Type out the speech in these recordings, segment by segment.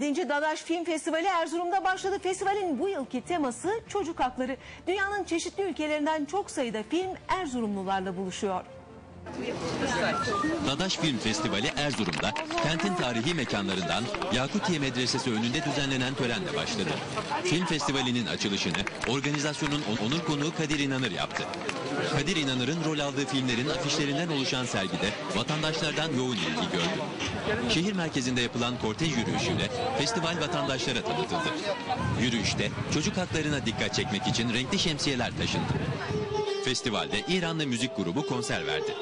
7. Dadaş Film Festivali Erzurum'da başladı. Festivalin bu yılki teması çocuk hakları. Dünyanın çeşitli ülkelerinden çok sayıda film Erzurumlularla buluşuyor. Dadaş Film Festivali Erzurum'da kentin tarihi mekanlarından Yakutiye Medresesi önünde düzenlenen törenle başladı. Film festivalinin açılışını organizasyonun onur konuğu Kadir İnanır yaptı. Kadir İnanır'ın rol aldığı filmlerin afişlerinden oluşan sergide vatandaşlardan yoğun ilgi gördü. Şehir merkezinde yapılan kortej yürüyüşüyle festival vatandaşlara tanıtıldı. Yürüyüşte çocuk haklarına dikkat çekmek için renkli şemsiyeler taşındı. Festivalde İranlı müzik grubu konser verdi.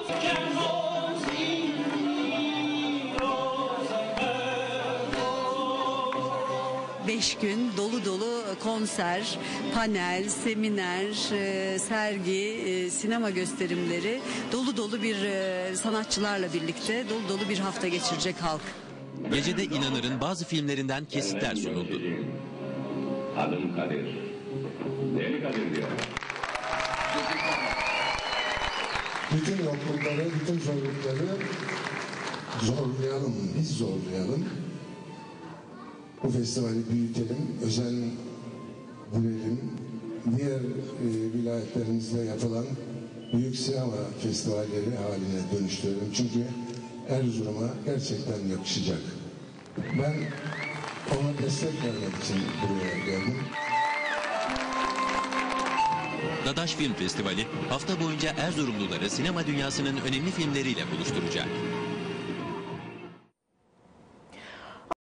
Beş gün dolu dolu konser, panel, seminer, e, sergi, e, sinema gösterimleri, dolu dolu bir e, sanatçılarla birlikte dolu dolu bir hafta geçirecek halk. Gecede İnanır'ın bazı filmlerinden kesitler sunuldu. Adım Kadir. Deli Kadir diyor. bütün yoklukları, bütün zorlukları zorlayalım, biz zorlayalım. Bu festivali büyütelim, özen verelim. Diğer e, vilayetlerimizde yapılan büyük sinema festivalleri haline dönüştürelim. Çünkü Erzurum'a gerçekten yakışacak. Ben ona destek vermek için buraya geldim. Dadaş Film Festivali hafta boyunca Erzurumluları sinema dünyasının önemli filmleriyle buluşturacak.